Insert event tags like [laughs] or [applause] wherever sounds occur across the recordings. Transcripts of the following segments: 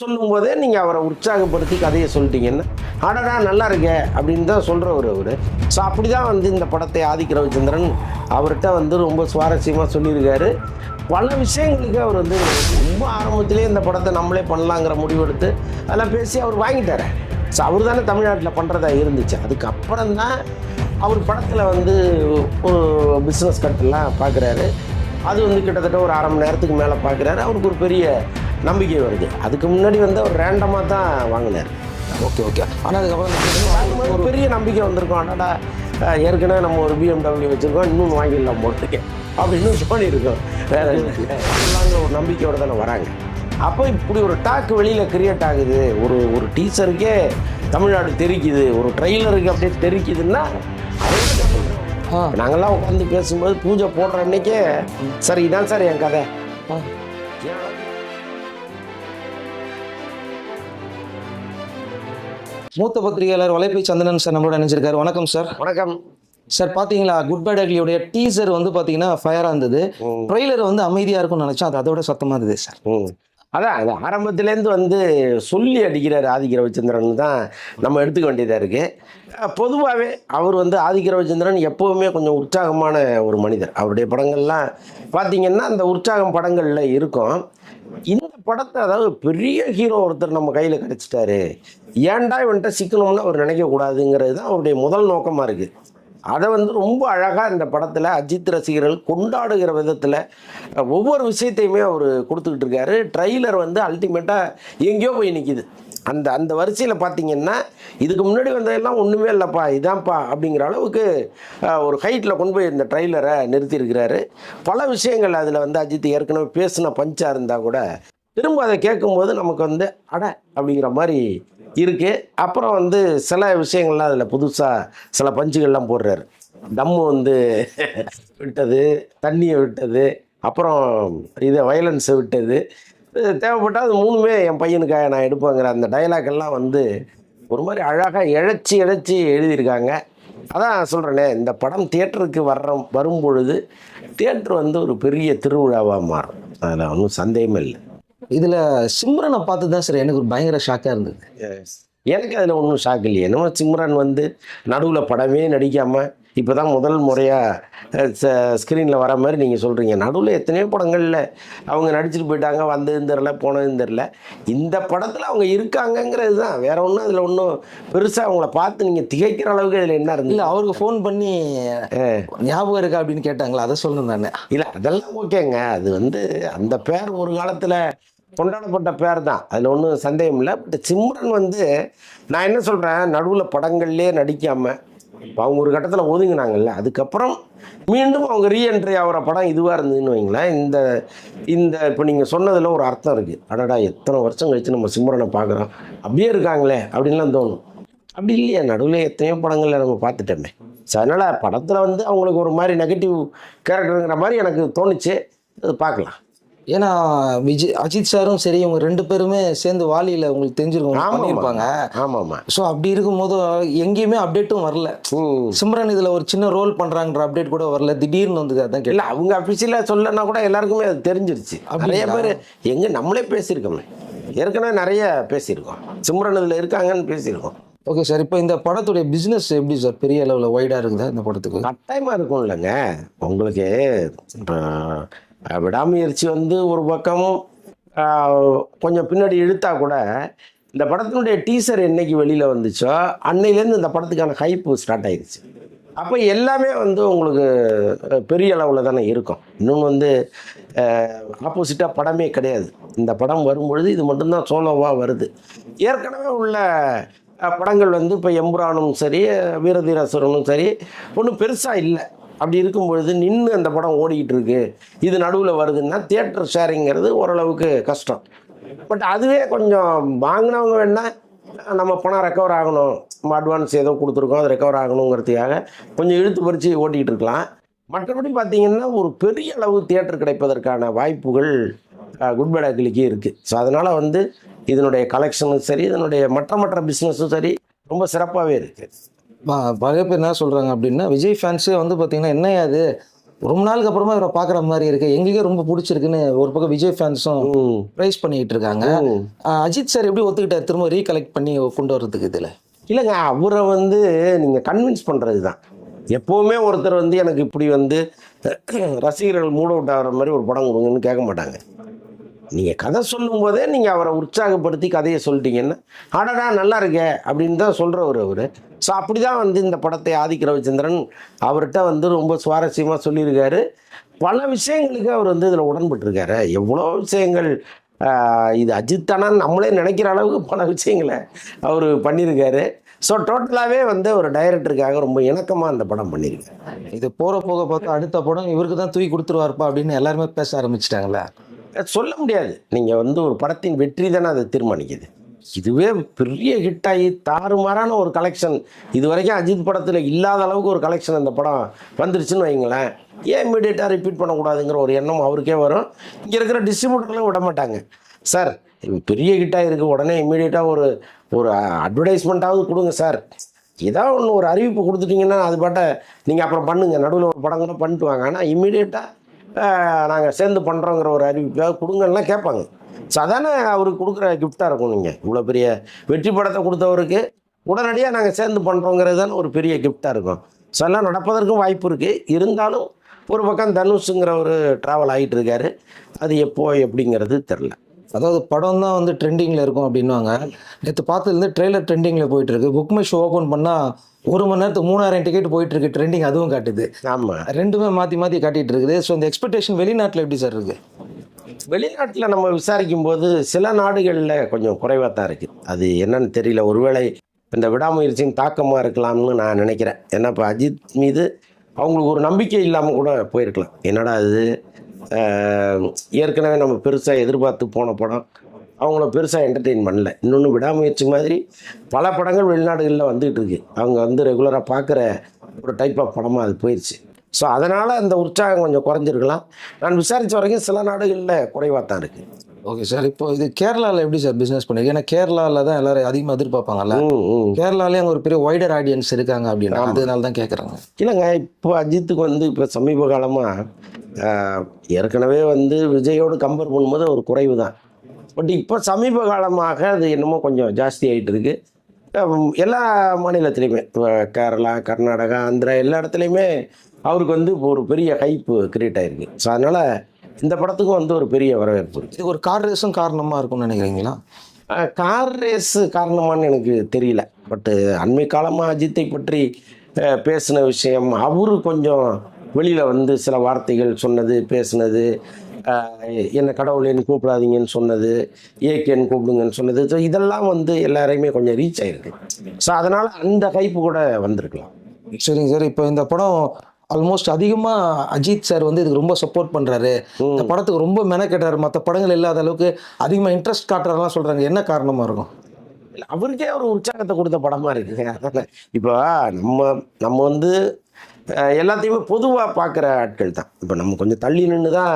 சொல்லும் போதே நீங்கள் அவரை உற்சாகப்படுத்தி கதையை சொல்லிட்டீங்கன்னா. அடடா நல்லா இருக்கே அப்படின்னு தான் சொல்கிறவர் அவர். ஸோ அப்படி தான் வந்து இந்த படத்தை ஆதிக்க ரவிச்சந்திரன் அவர்கிட்ட வந்து ரொம்ப சுவாரஸ்யமாக சொல்லியிருக்காரு. பல விஷயங்களுக்கு அவர் வந்து ரொம்ப ஆரம்பத்திலே இந்த படத்தை நம்மளே பண்ணலாங்கிற முடிவெடுத்து அதெல்லாம் பேசி அவர் வாங்கிட்டார். ஸோ அவர் தானே தமிழ்நாட்டில் பண்ணுறதா இருந்துச்சு. அதுக்கப்புறம் தான் அவர் படத்தில் வந்து ஒரு பிஸ்னஸ் கட்டெல்லாம் பார்க்குறாரு அது வந்து கிட்டத்தட்ட ஒரு அரை மணி நேரத்துக்கு மேலே பார்க்குறாரு அவருக்கு ஒரு பெரிய நம்பிக்கை வருது. அதுக்கு முன்னாடி வந்து அவர் ரேண்டமாக தான் வாங்கினார். Okay okay. ஆனால் அதுக்கப்புறம் பெரிய நம்பிக்கை வந்திருக்கும். அஹ், ஏற்கனவே நம்ம ஒரு பிஎம்டபிள்யூ வச்சுருக்கோம் இன்னும் வாங்கிடலாம் போட்டுக்கு அப்படின்னு சொல்லியிருக்கோம். வேற எல்லாங்க ஒரு நம்பிக்கையோட தானே வராங்க. அப்போ இப்படி ஒரு டாக் வெளியில் கிரியேட் ஆகுது. ஒரு ஒரு டீச்சருக்கே தமிழ்நாடு தெரிக்குது. ஒரு ட்ரெய்லருக்கு அப்படியே தெரிக்குதுன்னா நாங்கெல்லாம் உட்காந்து பேசும்போது பூஜை போடுற அன்னைக்கே சார் இதான் சார் என் கதை. மூத்த பத்திரிகையாளர் வலைப்பை சந்தனன் சார் நம்மளோட நினைச்சிருக்காரு வணக்கம் சார். வணக்கம். சார் பார்த்தீங்களா குட் பேட் அக்லியோடைய டீசர் வந்து பார்த்தீங்கன்னா ஃபயராக இருந்தது. ட்ரெய்லர் வந்து அமைதியாக இருக்கும்னு நினச்சோம் அது அதோட சத்தமாக இருந்தது சார். அதான் அது ஆரம்பத்துலேருந்து வந்து சொல்லி அடிக்கிறார் ஆதிக்க ரவிச்சந்திரன் தான் நம்ம எடுத்துக்க வேண்டியதாக இருக்குது பொதுவாகவே அவர் வந்து ஆதிக்க ரவிச்சந்திரன் எப்போவுமே கொஞ்சம் உற்சாகமான ஒரு மனிதர். அவருடைய படங்கள்லாம் பார்த்தீங்கன்னா அந்த உற்சாகம் படங்களில் இருக்கும். படத்தை அதாவது பெரிய ஹீரோ ஒருத்தர் நம்ம கையில் கிடச்சிட்டாரு. ஏன்டா இவன்கிட்ட சிக்கணும்னு அவர் நினைக்கக்கூடாதுங்கிறது தான் அவருடைய முதல் நோக்கமாக இருக்குது அதை வந்து ரொம்ப அழகாக இந்த படத்தில் அஜித் ரசிகர்கள் கொண்டாடுகிற விதத்தில் ஒவ்வொரு விஷயத்தையுமே அவர் கொடுத்துக்கிட்டு இருக்காரு. ட்ரைலர் வந்து அல்டிமேட்டாக எங்கேயோ போய் நிற்கிது அந்த அந்த வரிசையில் பார்த்தீங்கன்னா இதுக்கு முன்னாடி வந்ததெல்லாம் ஒன்றுமே இல்லைப்பா இதான்ப்பா அப்படிங்கிற அளவுக்கு ஒரு ஹைட்டில் கொண்டு போய் இந்த ட்ரெய்லரை நிறுத்தியிருக்கிறாரு. பல விஷயங்கள் அதில் வந்து அஜித் ஏற்கனவே பேசின பஞ்சாக இருந்தால் கூட திரும்ப அதை கேட்கும்போது நமக்கு வந்து அட அப்படிங்கிற மாதிரி இருக்குது அப்புறம் வந்து சில விஷயங்கள்லாம் அதில் புதுசாக சில பஞ்சுகள்லாம் போடுறாரு. தம்மு வந்து [laughs] விட்டது தண்ணியை விட்டது அப்புறம் இதை வயலன்ஸை விட்டது. தேவைப்பட்டால் அது மூணுமே என் பையனுக்காக நான் எடுப்பேங்கிற அந்த டைலாக்கெல்லாம் வந்து ஒரு மாதிரி அழகாக இழைச்சி இழைச்சி எழுதியிருக்காங்க. அதான் சொல்கிறேனே இந்த படம் தியேட்டருக்கு வர்ற வரும்பொழுது தியேட்டர் வந்து ஒரு பெரிய திருவிழாவாக மாறும். அதில் ஒன்றும் சந்தேகமே இல்லை. இதில் சிம்ரனை பார்த்து தான் சார் எனக்கு ஒரு பயங்கர ஷாக்காக இருந்தது. எனக்கு அதில் ஒன்றும் ஷாக் இல்லையே. என்னமோ சிம்ரன் வந்து நடுவில் படமே நடிக்காமல் இப்போ தான் முதல் முறையாக ஸ்க்ரீனில் வர மாதிரி நீங்கள் சொல்கிறீங்க நடுவில் எத்தனையோ படங்களில் அவங்க நடிச்சிட்டு போயிட்டாங்க வந்ததும் தெரில போனதும் தெரில இந்த படத்தில் அவங்க இருக்காங்கங்கிறது தான் வேற ஒன்றும் அதில் ஒன்றும் பெருசாக அவங்கள பார்த்து நீங்கள் திகைக்கிற அளவுக்கு அதில் என்ன இருந்தது? இல்லை அவருக்கு ஃபோன் பண்ணி ஞாபகம் இருக்கா அப்படின்னு கேட்டாங்களா? அதை சொல்லணும் தானே இல்லை அதெல்லாம் ஓகேங்க. அது வந்து அந்த பேர் ஒரு காலத்தில் கொண்டாடப்பட்ட பேர் தான் அதில் ஒன்றும் சந்தேகம் இல்லை. பட் சிம்ரன் வந்து நான் என்ன சொல்கிறேன் நடுவில் படங்கள்லேயே நடிக்காமல் இப்போ அவங்க ஒரு கட்டத்தில் ஒதுங்கினாங்கல்ல. அதுக்கப்புறம் மீண்டும் அவங்க ரீஎன்ட்ரி ஆகிற படம் இதுவாக இருந்ததுன்னு வைங்களேன். இந்த இந்த இப்போ நீங்கள் சொன்னதில் ஒரு அர்த்தம் இருக்குது அடடா எத்தனை வருஷம் கழிச்சு நம்ம சிம்ரனை பார்க்குறோம். அப்படியே இருக்காங்களே அப்படின்லாம் தோணும். அப்படி இல்லையா நடுவில் எத்தனையோ படங்களில் நம்ம பார்த்துட்டோமே. ஸோ அதனால் படத்தில் வந்து அவங்களுக்கு ஒரு மாதிரி நெகட்டிவ் கேரக்டருங்கிற மாதிரி எனக்கு தோணுச்சு. அது பார்க்கலாம். ஏன்னா விஜய் அஜித் சாரும் சரி இவங்க ரெண்டு பேருமே சேர்ந்து வாலியில் உங்களுக்கு தெரிஞ்சிருக்கும் பண்ணியிருப்பாங்க. ஆமாம் ஸோ அப்படி இருக்கும்போது எங்கேயுமே அப்டேட்டும் வரல. சிம்ரன் இதில் ஒரு சின்ன ரோல் பண்ணுறாங்கன்ற அப்டேட் கூட வரல. திடீர்னு வந்து அதான் இல்லை அவங்க அஃபிஷியலாக சொல்லனா கூட எல்லாருக்குமே அது தெரிஞ்சிருச்சு. நிறைய பேர் எங்கே நம்மளே பேசியிருக்கோமே. ஏற்கனவே நிறைய பேசியிருக்கோம். சிம்ரன் இதில் இருக்காங்கன்னு பேசியிருக்கோம். ஓகே சார் இப்போ இந்த படத்துடைய பிஸ்னஸ் எப்படி சார் பெரிய அளவில் ஒய்டாக இருக்குதா இந்த படத்துக்கு? கட்டாயமாக இருக்கும் இல்லைங்க உங்களுக்கு இப்போ விடாமுயற்சி வந்து ஒரு பக்கமும் கொஞ்சம் பின்னாடி இழுத்தா கூட இந்த படத்தினுடைய டீசர் என்னைக்கு வெளியில் வந்துச்சோ அன்னையிலேருந்து இந்த படத்துக்கான ஹைப்பு ஸ்டார்ட் ஆயிடுச்சு அப்போ எல்லாமே வந்து உங்களுக்கு பெரிய அளவில் தானே இருக்கும். இன்னொன்று வந்து ஆப்போசிட்டாக படமே கிடையாது. இந்த படம் வரும்பொழுது இது மட்டும்தான் சோலோவாக வருது. ஏற்கனவே உள்ள படங்கள் வந்து இப்போ எம்புரானும் சரி வீரதீரசுரனும் சரி ஒன்றும் பெருசாக இல்லை. அப்படி இருக்கும் பொழுது நின்று அந்த படம் ஓடிக்கிட்டு இருக்கு இது நடுவில் வருதுன்னா தியேட்டர் ஷேரிங்கிறது ஓரளவுக்கு கஷ்டம். பட் அதுவே கொஞ்சம் வாங்கினவங்க வேணால் நம்ம பணம் ரெக்கவர் ஆகணும். நம்ம அட்வான்ஸ் ஏதோ கொடுத்துருக்கோம் அது ரெக்கவர் ஆகணுங்கிறதுக்காக கொஞ்சம் இழுத்து பறித்து ஓட்டிகிட்டு இருக்கலாம். மற்றபடி பார்த்தீங்கன்னா ஒரு பெரிய அளவு தியேட்டர் கிடைப்பதற்கான வாய்ப்புகள் குட் பேட் அக்லிக்கு இருக்குது ஸோ அதனால் வந்து இதனுடைய கலெக்ஷனும் சரி இதனுடைய மற்ற மற்ற பிஸ்னஸும் சரி ரொம்ப சிறப்பாகவே இருக்குது பல பேர் என்ன சொல்கிறாங்க அப்படின்னா விஜய் ஃபேன்ஸே வந்து பார்த்தீங்கன்னா என்ன அது? ரொம்ப நாளுக்கு அப்புறமா இவரை பார்க்குற மாதிரி இருக்கு. எங்களுக்கே ரொம்ப பிடிச்சிருக்குன்னு ஒரு பக்கம் விஜய் ஃபேன்ஸும். ப்ரைஸ் பண்ணிட்டு இருக்காங்க. அஜித் சார் எப்படி ஒத்துக்கிட்டார்? திரும்ப ரீகலெக்ட் பண்ணி கொண்டு வர்றதுக்கு இதில்? இல்லைங்க அவரை வந்து நீங்கள் கன்வின்ஸ் பண்ணுறது தான் எப்போவுமே ஒருத்தர் வந்து எனக்கு இப்படி வந்து ரசிகர்கள் மூட அவுட் ஆகிற மாதிரி ஒரு படம் கொடுங்கன்னு கேட்க மாட்டாங்க. நீங்கள் கதை சொல்லும் போதே நீங்கள் அவரை உற்சாகப்படுத்தி கதையை சொல்லிட்டீங்கன்னா. அடடா நல்லா இருக்கே அப்படின்னு தான் சொல்கிறவர் அவர். ஸோ அப்படி தான் வந்து இந்த படத்தை ஆதிக்க ரவிச்சந்திரன் அவர்கிட்ட வந்து ரொம்ப சுவாரஸ்யமாக சொல்லியிருக்காரு. பல விஷயங்களுக்கு அவர் வந்து இதில் உடன்பட்டிருக்காரு. எவ்வளோ விஷயங்கள் இது அஜித் தானா நம்மளே நினைக்கிற அளவுக்கு பல விஷயங்களை அவர் பண்ணியிருக்காரு. ஸோ டோட்டலாகவே வந்து ஒரு டைரக்டருக்காக ரொம்ப இணக்கமாக அந்த படம் பண்ணியிருக்காரு. இது போகிற போக பார்த்தா அடுத்த படம் இவருக்கு தான் தூக்கி கொடுத்துருவாருப்பா அப்படின்னு எல்லாருமே பேச ஆரம்பிச்சிட்டாங்களே சொல்ல முடியாது. நீங்கள் வந்து ஒரு படத்தின் வெற்றி தானே அதை தீர்மானிக்குது. இதுவே பெரிய ஹிட் ஆகி தாறுமாறான ஒரு கலெக்ஷன் இது வரைக்கும் அஜித் படத்தில் இல்லாத அளவுக்கு ஒரு கலெக்ஷன் அந்த படம் வந்துருச்சுன்னு வைங்களேன். ஏன் இமீடியட்டாக ரிப்பீட் பண்ணக்கூடாதுங்கிற ஒரு எண்ணம் அவருக்கே வரும். இங்கே இருக்கிற டிஸ்ட்ரிபியூட்டர்களும் விட மாட்டாங்க. சார் இது பெரிய ஹிட்டாக இருக்குது உடனே இமீடியட்டாக ஒரு ஒரு அட்வர்டைஸ்மெண்ட்டாவது கொடுங்க சார். ஏதாவது ஒன்று ஒரு அறிவிப்பு கொடுத்துட்டிங்கன்னா அது பாட்ட நீங்கள் அப்புறம் பண்ணுங்கள் நடுவில் ஒரு படம் கூட பண்ணிட்டு வாங்க. ஆனால் இமீடியட்டாக நாங்கள் சேர்ந்து பண்ணுறோங்கிற ஒரு அறிவிப்பாக கொடுங்கன்னா கேட்பாங்க. ஸோ அவருக்கு கொடுக்குற கிஃப்டாக இருக்கும் நீங்கள் இவ்வளோ பெரிய வெற்றி படத்தை கொடுத்தவருக்கு உடனடியாக நாங்கள் சேர்ந்து பண்ணுறோங்கிறது தான் ஒரு பெரிய கிஃப்டாக இருக்கும். ஸோ எல்லாம் நடப்பதற்கும் வாய்ப்பு இருக்குது இருந்தாலும் ஒரு பக்கம் தனுஷுங்கிற ஒரு ட்ராவல் ஆகிட்டு இருக்காரு. அது எப்போ எப்படிங்கிறது தெரில அதாவது படம் தான் வந்து ட்ரெண்டிங்கில் இருக்கும் அப்படின்வாங்க நேற்று பார்த்ததுலேருந்து ட்ரெய்லர் ட்ரெண்டிங்கில் போயிட்டு இருக்கு புக் மை ஷோ ஓப்பன் பண்ணால் ஒரு மணி நேரத்துக்கு மூணாயிரம் டிக்கெட் போயிட்டு இருக்கு ட்ரெண்டிங் அதுவும் காட்டுது. ஆமாம் ரெண்டுமே மாற்றி மாற்றி காட்டிட்டு இருக்குது ஸோ இந்த எக்ஸ்பெக்டேஷன் வெளிநாட்டில் எப்படி சார் இருக்கு? வெளிநாட்டில் நம்ம விசாரிக்கும் போது சில நாடுகளில் கொஞ்சம் குறைவாக தான் இருக்குது அது என்னன்னு தெரியல. ஒருவேளை இந்த விடாமுயற்சியின் தாக்கமாக இருக்கலாம்னு நான் நினைக்கிறேன். ஏன்னா இப்போ அஜித் மீது அவங்களுக்கு ஒரு நம்பிக்கை இல்லாமல் கூட போயிருக்கலாம். என்னடா இது? ஏற்கனவே நம்ம பெருசாக எதிர்பார்த்து போன படம். அவங்கள பெருசாக என்டர்டெயின் பண்ணல. இன்னொன்று விடாமுயற்சி மாதிரி பல படங்கள் வெளிநாடுகளில் வந்துகிட்டு இருக்கு. அவங்க வந்து ரெகுலராக பார்க்குற ஒரு டைப் ஆஃப் படமாக அது போயிடுச்சு ஸோ அதனால் அந்த உற்சாகம் கொஞ்சம் குறைஞ்சிருக்கலாம். நான் விசாரித்த வரைக்கும் சில நாடுகளில் குறைவாக தான் இருக்குது ஓகே சார் இப்போ இது கேரளாவில் எப்படி சார் பிஸ்னஸ் பண்ணிருக்கு ஏன்னா கேரளாவில் தான் எல்லாரும் அதிகமாக எதிர்பார்ப்பாங்கல்ல. கேரளாலேயே அங்கே ஒரு பெரிய வைடர் ஆடியன்ஸ் இருக்காங்க அப்படின்னு அதனால தான் கேட்குறாங்க இல்லைங்க இப்போ அஜித்துக்கு வந்து இப்போ சமீப காலமாக ஏற்கனவே வந்து விஜயோடு கம்பேர் பண்ணும்போது ஒரு குறைவு தான் பட் இப்போ சமீப காலமாக அது என்னமோ கொஞ்சம் ஜாஸ்தி ஆகிட்டு இருக்கு. எல்லா மாநிலத்திலையுமே. இப்போ கேரளா கர்நாடகா ஆந்திரா எல்லா இடத்துலையுமே அவருக்கு வந்து இப்போ ஒரு பெரிய ஹைப்பு கிரியேட் ஆயிருக்கு. ஸோ அதனால் இந்த படத்துக்கும் வந்து ஒரு பெரிய வரவேற்பு இது ஒரு கார் ரேஸும் காரணமாக இருக்கும்னு நினைக்கிறீங்களா? கார் ரேஸ் காரணமான்னு எனக்கு தெரியல. பட்டு அண்மை காலமாக அஜித்தை பற்றி பேசின விஷயம் அவரு கொஞ்சம் வெளியில் வந்து சில வார்த்தைகள் சொன்னது பேசுனது என்ன கடவுளேன்னு கூப்பிடாதீங்கன்னு சொன்னது ஏகேன்னு கூப்பிடுங்கன்னு சொன்னது. ஸோ இதெல்லாம் வந்து எல்லாரையுமே கொஞ்சம் ரீச் ஆயிருக்கு. ஸோ அதனால் அந்த கைப்பு கூட வந்திருக்கலாம். சரிங்க சார். இப்போ இந்த படம் ஆல்மோஸ்ட் அதிகமாக அஜித் சார் வந்து இதுக்கு ரொம்ப சப்போர்ட் பண்ணுறாரு இந்த படத்துக்கு ரொம்ப மெனக்கெட்டாரு. மற்ற படங்கள் இல்லாத அளவுக்கு அதிகமாக இன்ட்ரெஸ்ட் காட்டுறாருலாம் சொல்கிறாங்க என்ன காரணமாக இருக்கும்? அவருக்கே ஒரு உற்சாகத்தை கொடுத்த படமா இருக்குங்க. இப்போ நம்ம நம்ம வந்து எல்லாத்தையுமே பொதுவாக பார்க்குற ஆட்கள் தான். இப்போ நம்ம கொஞ்சம் தள்ளி நின்று தான்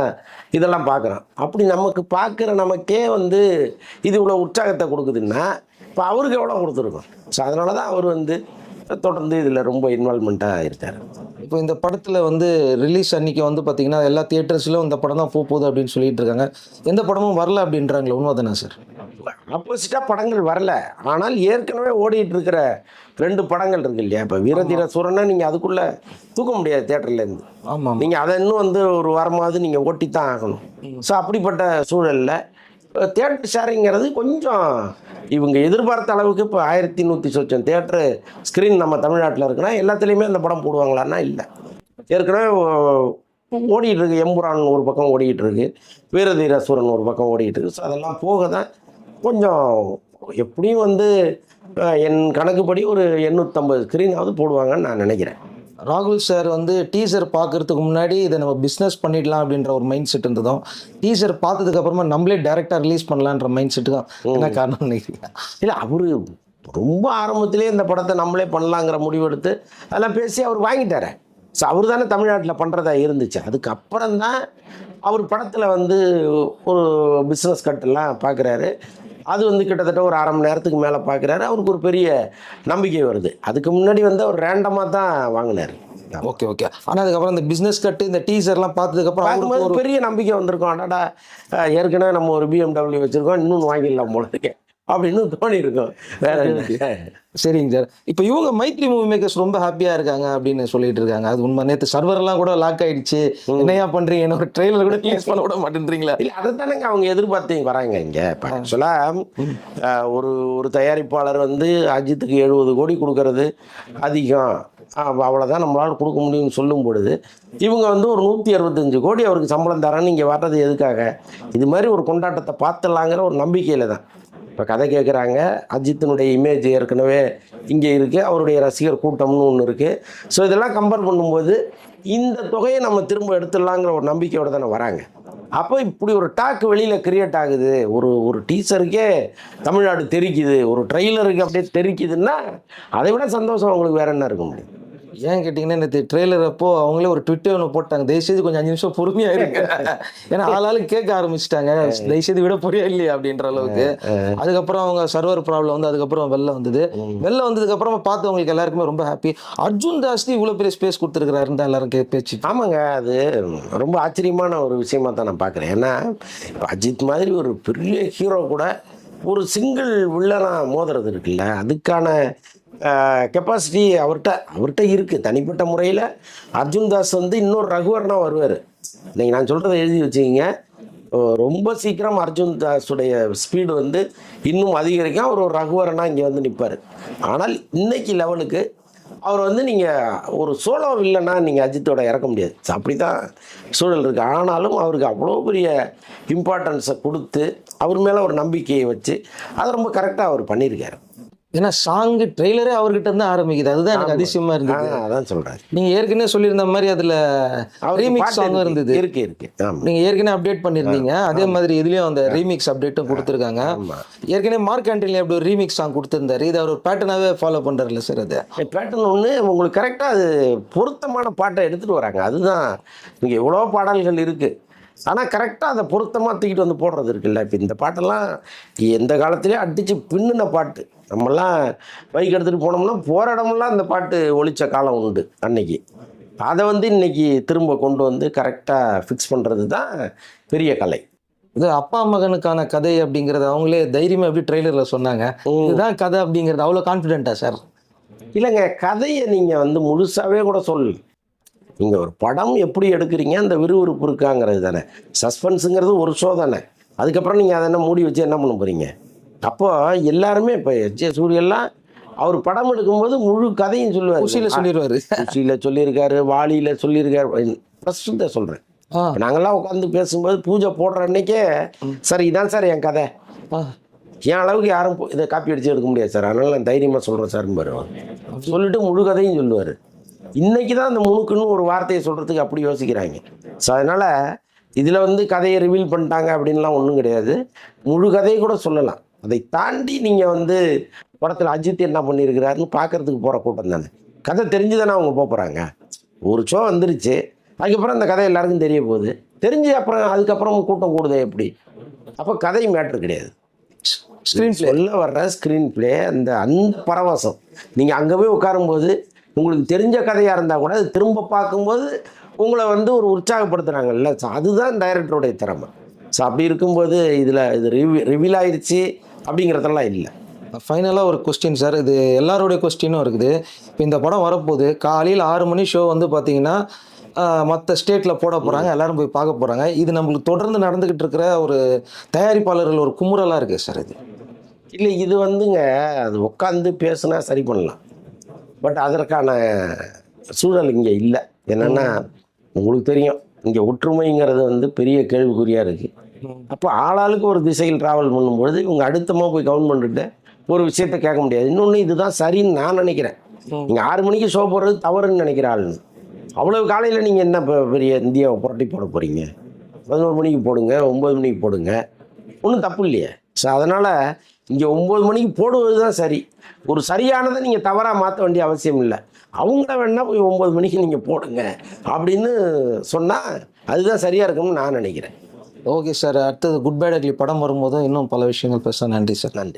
இதெல்லாம் பார்க்குறோம். அப்படி நமக்கு பார்க்குற நமக்கே வந்து இது இவ்வளோ உற்சாகத்தை கொடுக்குதுன்னா இப்போ அவருக்கு எவ்வளோ கொடுத்துருக்கோம்? ஸோ அதனால தான் அவர் வந்து தொடர்ந்து இதில் ரொம்ப இன்வால்மெண்ட்டாக இருக்கார். இப்போ இந்த படத்தில் வந்து ரிலீஸ் அன்னைக்கு வந்து பார்த்தீங்கன்னா எல்லா தியேட்டர்ஸ்லையும் இந்த படம் தான் போக போகுது அப்படின்னு சொல்லிட்டு இருக்காங்க. எந்த படமும் வரல அப்படின்றாங்களே உண்மை தானே சார் ஆப்போசிட்டாக படங்கள் வரல. ஆனால் ஏற்கனவே ஓடிட்டு இருக்கிற ரெண்டு படங்கள் இருக்கு இல்லையா? இப்போ வீரதீர சூரனை நீங்கள் அதுக்குள்ளே தூக்க முடியாது தேட்டர்லேருந்து ஆமாம் நீங்கள் அதை இன்னும் வந்து ஒரு வாரமாவது நீங்கள் ஓட்டி தான் ஆகணும் ஸோ அப்படிப்பட்ட சூழலில் தேட்டர் ஷேரிங்கிறது கொஞ்சம் இவங்க எதிர்பார்த்த அளவுக்கு இப்போ ஆயிரத்தி நூற்றி சொச்சம் தேட்டரு ஸ்க்ரீன் நம்ம தமிழ்நாட்டில் இருக்குன்னா எல்லாத்துலேயுமே அந்த படம் போடுவாங்களான்னா இல்லை. ஏற்கனவே ஓடிட்டு இருக்கு எம்புரான் ஒரு பக்கம் ஓடிட்டு இருக்கு வீரதீர சூரன் ஒரு பக்கம் ஓடிட்டு இருக்கு ஸோ அதெல்லாம் போக தான் கொஞ்சம் எப்படியும் வந்து என் கணக்குப்படி ஒரு எண்ணூற்றம்பது ஸ்க்ரீனாவது போடுவாங்கன்னு நான் நினைக்கிறேன். ராகுல் சார் வந்து டீசர் பார்க்கறதுக்கு முன்னாடி இதை நம்ம பிஸ்னஸ் பண்ணிடலாம் அப்படின்ற ஒரு மைண்ட் செட் இருந்ததும் டீசர் பார்த்ததுக்கு அப்புறமா நம்மளே டேரெக்டாக ரிலீஸ் பண்ணலான்ற மைண்ட் செட்டுக்கும் என்ன காரணம் நினைக்கிறீங்க இல்லை அவரு ரொம்ப ஆரம்பத்திலே இந்த படத்தை நம்மளே பண்ணலாங்கிற முடிவெடுத்து அதெல்லாம் பேசி அவர் வாங்கிட்டாரு. ஸோ அவர் தானே தமிழ்நாட்டில் பண்ணுறதா இருந்துச்சு. அதுக்கப்புறம் தான் அவர் படத்தில் வந்து ஒரு பிஸ்னஸ் கட்டெல்லாம் பார்க்குறாரு அது வந்து கிட்டத்தட்ட ஒரு அரை மணி நேரத்துக்கு மேலே பார்க்குறாரு அவருக்கு ஒரு பெரிய நம்பிக்கை வருது. அதுக்கு முன்னாடி வந்து அவர் ரேண்டமாக தான் வாங்கினார். Okay okay. ஆனா அதுக்கப்புறம் இந்த பிசினஸ் கட்டு இந்த டீசர்லாம் பார்த்ததுக்கப்புறம் அவருக்கு ஒரு பெரிய நம்பிக்கை வந்திருக்கும். அடாடா ஏற்கனவே நம்ம ஒரு பிஎம்டபிள்யூ வச்சுருக்கோம் இன்னும் வாங்கிடலாம் போல இருக்கேன் அப்படின்னு தோணி இருக்கும் வேற என்ன? சரிங்க சார். இப்போ இவங்க மைத்ரி மூவி மேக்கர்ஸ் ரொம்ப ஹாப்பியா இருக்காங்க அப்படின்னு சொல்லிட்டு இருக்காங்க. அது உண்மை. நேற்று சர்வர் எல்லாம் கூட லாக் ஆயிடுச்சு. என்னையா பண்றீங்க? என்ன ஒரு ட்ரெயிலர் கூட ரிலீஸ் பண்ண விட மாட்டேன்றீங்களா. இல்லை அதைத்தானங்க அவங்க எதிர்பார்த்து வராங்க இங்கே. இப்போ ஆக்சுவலாக ஒரு ஒரு தயாரிப்பாளர் வந்து அஜித்துக்கு எழுபது கோடி கொடுக்கறது அதிகம். அப்ப அவ்வளவுதான் நம்மளால கொடுக்க முடியும்னு சொல்லும் பொழுது இவங்க வந்து ஒரு நூற்றி அறுபத்தஞ்சு கோடி அவருக்கு சம்பளம் தரேன்னு இங்கே வர்றது எதுக்காக? இது மாதிரி ஒரு கொண்டாட்டத்தை பார்த்துடலாங்கிற ஒரு நம்பிக்கையில் தான். இப்போ கதை கேட்குறாங்க அஜித்தினுடைய இமேஜ் ஏற்கனவே இங்கே இருக்குது அவருடைய ரசிகர் கூட்டம்னு ஒன்று இருக்குது ஸோ இதெல்லாம் கம்பேர் பண்ணும்போது இந்த தொகையை நம்ம திரும்ப எடுத்துடலாங்கிற ஒரு நம்பிக்கையோடு தானே வராங்க. அப்போ இப்படி ஒரு டாக் வெளியில் கிரியேட் ஆகுது. ஒரு ஒரு டீச்சருக்கே தமிழ்நாடு தெரிக்குது. ஒரு ட்ரெய்லருக்கு அப்படியே தெரிக்குதுன்னா அதை விட சந்தோஷம் அவங்களுக்கு வேற என்ன இருக்க முடியும்? ஏன் கேட்டிங்கன்னா நேற்று ட்ரெய்லர் அப்போ அவங்களே ஒரு ட்விட்டர் ஒன்று போட்டாங்க. தயவுசெய்து கொஞ்சம் அஞ்சு நிமிஷம் பொறுமையா இருக்கு ஏன்னா ஆளாளுக்கு கேட்க ஆரம்பிச்சிட்டாங்க. தயவுசெய்து விட போறியா இல்லையா அப்படின்ற அளவுக்கு. அதுக்கப்புறம் அவங்க சர்வர் ப்ராப்ளம் வந்து அதுக்கப்புறம் வெளில வந்தது. வெளில வந்ததுக்கு அப்புறமா பார்த்தவங்களுக்கு எல்லாருக்குமே ரொம்ப ஹாப்பி அர்ஜுன் தாஸ் இவ்வளோ பெரிய ஸ்பேஸ் கொடுத்துருக்காருன்னு தான் எல்லாரும் பேச்சு ஆமாங்க அது ரொம்ப ஆச்சரியமான ஒரு விஷயமா தான் நான் பார்க்குறேன். ஏன்னா இப்போ அஜித் மாதிரி ஒரு பெரிய ஹீரோ கூட ஒரு சிங்கிள் வில்லனா மோதுறது இருக்குல்ல அதுக்கான கெப்பாசிட்டி அவர்கிட்ட அவர்கிட்ட இருக்குது தனிப்பட்ட முறையில் அர்ஜுன் தாஸ் வந்து இன்னொரு ரகுவரனா வருவார். நீங்கள் நான் சொல்கிறத எழுதி வச்சுக்கிங்க. ரொம்ப சீக்கிரம் அர்ஜுன் தாஸுடைய ஸ்பீடு வந்து இன்னும் அதிகரிக்கும். அவர் ஒரு ரகுவரனாக இங்கே வந்து நிற்பார் ஆனால் இன்னைக்கு லெவலுக்கு அவர் வந்து நீங்கள் ஒரு சோலோ இல்லைன்னா நீங்கள் அஜித்தோட இறக்க முடியாது. அப்படி தான் சூழல் இருக்குது ஆனாலும் அவருக்கு அவ்வளோ பெரிய இம்பார்ட்டன்ஸை கொடுத்து அவர் மேலே ஒரு நம்பிக்கையை வச்சு அதை ரொம்ப கரெக்டாக அவர் பண்ணியிருக்காரு. ஏன்னா சாங்கு ட்ரெய்லரே அவர்கிட்ட இருந்து ஆரம்பிக்குது. அதுதான் எனக்கு அதிசயமா இருந்தது. அதான் சொல்கிறாரு நீங்க ஏற்கனவே சொல்லியிருந்த மாதிரி அதுல ரீமிக்ஸ் சாங்கும் இருந்தது. இருக்கு இருக்கு. நீங்க ஏற்கனவே அப்டேட் பண்ணிருந்தீங்க அதே மாதிரி இதுலயும் அந்த ரீமிக்ஸ் அப்டேட்டும் கொடுத்துருக்காங்க. ஏற்கனவே மார்க் ஆண்டனி அப்படி ஒரு ரீமிக்ஸ் சாங் கொடுத்திருந்தாரு. இது அவர் பேட்டர்னாவே ஃபாலோ பண்றாருல்ல சார் அது. பேட்டர்ன் ஒன்று உங்களுக்கு கரெக்டாக அது பொருத்தமான பாட்டை எடுத்துகிட்டு வராங்க. அதுதான் இங்கே எவ்வளோ பாடல்கள் இருக்குது ஆனால் கரெக்டாக அதை பொருத்தமாக தூக்கிட்டு வந்து போடுறது இருக்குல்ல. இப்போ இந்த பாட்டெல்லாம் எந்த காலத்திலே அடித்து பின்னுன பாட்டு. நம்மலாம் பைக் எடுத்துகிட்டு போனோம்னா போகிற இடமெல்லாம் அந்த பாட்டு ஒழிச்ச காலம் உண்டு அன்னைக்கு. அதை வந்து இன்னைக்கு திரும்ப கொண்டு வந்து கரெக்டாக ஃபிக்ஸ் பண்ணுறது தான் பெரிய கலை. இது அப்பா மகனுக்கான கதை அப்படிங்கறது அவங்களே தைரியமா எப்படி ட்ரெய்லர்ல சொன்னாங்க. இதுதான் கதை அப்படிங்கிறது அவ்வளவு கான்ஃபிடென்ட்டா சார் இல்லைங்க கதையை நீங்கள் வந்து முழுசாவே கூட சொல்லு நீங்கள் ஒரு படம் எப்படி எடுக்கிறீங்க அந்த விறுவிறுப்பு இருக்காங்கிறது தானே. சஸ்பென்ஸுங்கிறது ஒரு ஷோ தானே. அதுக்கப்புறம் நீங்கள் அதை என்ன மூடி வச்சு என்ன பண்ண போகிறீங்க அப்போ எல்லாருமே இப்போ எச்ஏ சூரியெல்லாம் அவர் படம் எடுக்கும்போது முழு கதையும் சொல்லுவார். குஷியில சொல்லிடுவாரு குஷியில் சொல்லியிருக்காரு வாலியில் சொல்லியிருக்காரு. ஃபஸ்ட்டு சொல்கிறேன் நாங்கள்லாம் உட்காந்து பேசும்போது பூஜை போடுற அன்னைக்கே சார் இதான் சார் என் கதை. என் அளவுக்கு யாரும் இதை காப்பி அடிச்சு எடுக்க முடியாது சார். அதனால நான் தைரியமாக சொல்கிறேன் சார் பாரு. சொல்லிட்டு முழு கதையும் சொல்லுவார். இன்னைக்கு தான் அந்த முணுக்குன்னு ஒரு வார்த்தையை சொல்கிறதுக்கு அப்படி யோசிக்கிறாங்க. ஸோ அதனால் இதில் வந்து கதையை ரிவீல் பண்ணிட்டாங்க அப்படின்லாம் ஒன்றும் கிடையாது. முழு கதையை கூட சொல்லலாம். அதை தாண்டி நீங்கள் வந்து படத்தில் அஜித் என்ன பண்ணியிருக்கிறாருன்னு பார்க்கறதுக்கு போகிற கூட்டம் தானே. கதை தெரிஞ்சு தானே அவங்க போக போகிறாங்க ஒரு ஷோ வந்துருச்சு. அதுக்கப்புறம் அந்த கதை எல்லாருக்கும் தெரிய போகுது. தெரிஞ்சு அப்புறம் அதுக்கப்புறம் கூட்டம் கூடுதே எப்படி? அப்போ கதை மேட்ரு கிடையாது. ஸ்க்ரீன் பிளே சொல்ல வர்ற ஸ்க்ரீன் பிளே அந்த அந்த பரவசம் நீங்கள் அங்கே போய் உட்காரும்போது உங்களுக்கு தெரிஞ்ச கதையாக இருந்தால் கூட அது திரும்ப பார்க்கும்போது உங்களை வந்து ஒரு உற்சாகப்படுத்துகிறாங்கல்ல ஸோ அதுதான் டைரக்டருடைய திறமை. ஸோ அப்படி இருக்கும்போது இதில் இது ரிவி ரிவீல் ஆயிடுச்சு அப்படிங்கிறதெல்லாம் இல்லை. ஃபைனலாக ஒரு கொஸ்டின் சார் இது எல்லாருடைய கொஸ்டினும் இருக்குது. இப்போ இந்த படம் வரப்போகுது. காலையில் ஆறு மணி ஷோ வந்து பார்த்தீங்கன்னா மற்ற ஸ்டேட்டில் போட போகிறாங்க எல்லாரும் போய் பார்க்க போகிறாங்க இது நம்மளுக்கு தொடர்ந்து நடந்துக்கிட்டு இருக்கிற ஒரு தயாரிப்பாளர்கள் ஒரு குமுறலாக இருக்குது சார் இது. இல்லை இது வந்துங்க அது உட்காந்து பேசுனா சரி பண்ணலாம். பட் அதற்கான சூழல் இங்கே இல்லை. என்னென்னா உங்களுக்கு தெரியும் இங்கே ஒற்றுமைங்கிறது வந்து பெரிய கேள்விக்குறியாக இருக்குது அப்போ ஆளாளுக்கு ஒரு திசையில் ட்ராவல் பண்ணும்பொழுது இவங்க அடுத்தமாக போய் கவுண்ட் பண்ணிட்டு ஒரு விஷயத்த கேட்க முடியாது. இன்னொன்று இதுதான் சரின்னு நான் நினைக்கிறேன். நீங்கள் ஆறு மணிக்கு ஷோ போடுறது தவறுன்னு நினைக்கிற ஆளுன்னு அவ்வளவு காலையில் நீங்கள் என்ன பெரிய இந்தியாவை புரட்டி போட போகிறீங்க பதினோரு மணிக்கு போடுங்க ஒம்பது மணிக்கு போடுங்க. ஒன்றும் தப்பு இல்லையே. ஸோ அதனால் இங்கே ஒம்பது மணிக்கு போடுவது தான் சரி. ஒரு சரியானதை நீங்கள் தவறாக மாற்ற வேண்டிய அவசியம் இல்லை. அவங்கள வேணால் போய் ஒம்பது மணிக்கு நீங்கள் போடுங்க அப்படின்னு சொன்னால் அதுதான் சரியாக இருக்கும்னு நான் நினைக்கிறேன். ஓகே சார் அடுத்தது குட் பேட் அக்லி படம் வரும்போது இன்னும் பல விஷயங்கள் பேச நன்றி சார். நன்றி.